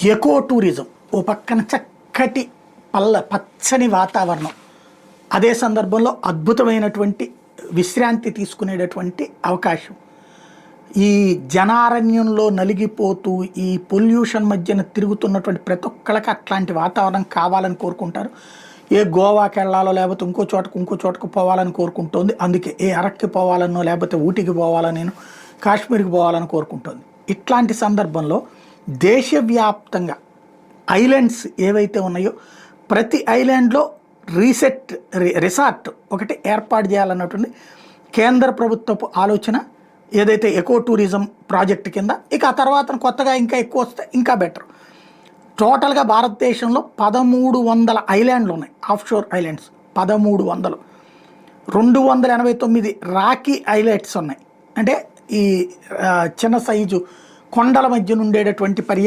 Eco tourism ఓ పక్కన చక్కటి పల్ల పచ్చని వాతావరణం. అదే సందర్భంలో అద్భుతమైనటువంటి విశ్రాంతి తీసుకునేటటువంటి అవకాశం. ఈ జనారణ్యంలో నలిగిపోతూ ఈ పొల్యూషన్ మధ్యన తిరుగుతున్నటువంటి ప్రతి ఒక్కళ్ళకి అట్లాంటి వాతావరణం కావాలని కోరుకుంటారు. ఏ గోవాకి వెళ్ళాలో లేకపోతే ఇంకో చోటకు ఇంకో చోటకు పోవాలని కోరుకుంటోంది. అందుకే ఏ అరక్కి పోవాలనో లేకపోతే ఊటీకి పోవాలని కాశ్మీర్కి పోవాలని కోరుకుంటోంది. ఇట్లాంటి సందర్భంలో దేశవ్యాప్తంగా ఐలాండ్స్ ఏవైతే ఉన్నాయో ప్రతి ఐలాండ్లో రీసెట్ రి- రిసార్ట్ ఒకటి ఏర్పాటు చేయాలన్నటువంటి కేంద్ర ప్రభుత్వపు ఆలోచన ఏదైతే ఎకో టూరిజం ప్రాజెక్ట్ కింద ఇక ఆ తర్వాత కొత్తగా ఇంకా ఎక్కువ వస్తే ఇంకా బెటర్. టోటల్గా భారతదేశంలో పదమూడు వందల ఐలాండ్లు ఉన్నాయి ఆఫ్షోర్ ఐలాండ్స్ పదమూడు వందలు. రెండు వందల ఎనభై తొమ్మిది రాకీ ఐలాండ్స్ ఉన్నాయి. అంటే ఈ చిన్న సైజు కొండల మధ్య నుండేటటువంటి పర్యా